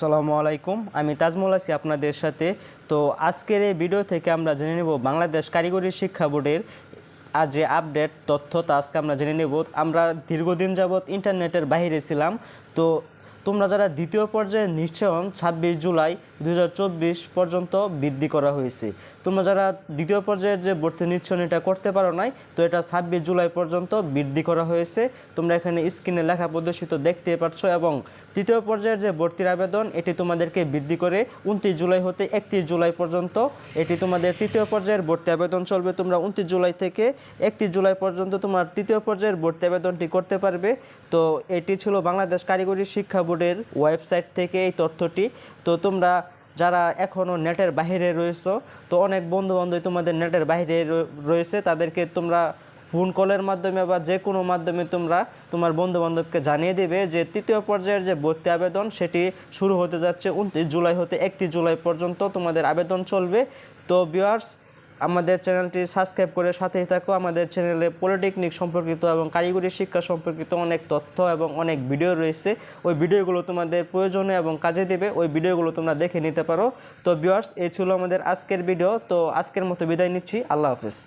সালামু আলাইকুম, আমি তাজমুল আছি আপনাদের সাথে। তো আজকের এই ভিডিও থেকে আমরা জেনে নেব বাংলাদেশ কারিগরি শিক্ষা বোর্ডের আর যে আপডেট তথ্য, তা আজকে আমরা জেনে নেব। আমরা দীর্ঘদিন যাবৎ ইন্টারনেটের বাইরে ছিলাম। তো তোমরা যারা দ্বিতীয় পর্যায়ে নিশ্চয়ন ছাব্বিশ জুলাই দু হাজার চব্বিশ পর্যন্ত বৃদ্ধি করা হয়েছে। তোমরা যারা দ্বিতীয় পর্যায়ের যে ভর্তি নিশ্চয়ন এটা করতে পারো নাই, তো এটা ছাব্বিশ জুলাই পর্যন্ত বৃদ্ধি করা হয়েছে। তোমরা এখানে স্ক্রিনে লেখা প্রদর্শিত দেখতে পাচ্ছ এবং তৃতীয় পর্যায়ের যে ভর্তির আবেদন, এটি তোমাদেরকে বৃদ্ধি করে উনত্রিশ জুলাই হতে একত্রিশ জুলাই পর্যন্ত, এটি তোমাদের তৃতীয় পর্যায়ের ভর্তি আবেদন চলবে। তোমরা উনত্রিশ জুলাই থেকে একত্রিশ জুলাই পর্যন্ত তোমার তৃতীয় পর্যায়ের ভর্তি আবেদনটি করতে পারবে। তো এটি ছিল বাংলাদেশ কারিগরি শিক্ষা বোর্ডের ওয়েবসাইট থেকে এই তথ্যটি। তো তোমরা যারা এখনও নেটের বাইরে রয়েছো, তো অনেক বন্ধু বান্ধব তোমাদের নেটের বাইরে র- রয়েছে, তাদেরকে তোমরা ফোন কলের মাধ্যমে বা যে কোনো মাধ্যমে তোমরা তোমার বন্ধু বান্ধবকে জানিয়ে দেবে যে তৃতীয় পর্যায়ের যে ভর্তি আবেদন, সেটি শুরু হতে যাচ্ছে উনত্রিশ জুলাই হতে একত্রিশ জুলাই পর্যন্ত তোমাদের আবেদন চলবে। তো ভিউয়ার্স আমাদের চ্যানেলটি সাবস্ক্রাইব করে সাথেই থাকো। আমাদের চ্যানেলে পলিটেকনিক সম্পর্কিত এবং কারিগরি শিক্ষা সম্পর্কিত অনেক তথ্য এবং অনেক ভিডিও রয়েছে। ওই ভিডিওগুলো তোমাদের প্রয়োজনে এবং কাজে দেবে, ওই ভিডিওগুলো তোমরা দেখে নিতে পারো। তো বিয়ার্স এই ছিল আমাদের আজকের ভিডিও তো আজকের মতো বিদায় নিচ্ছি। আল্লাহ হাফেজ।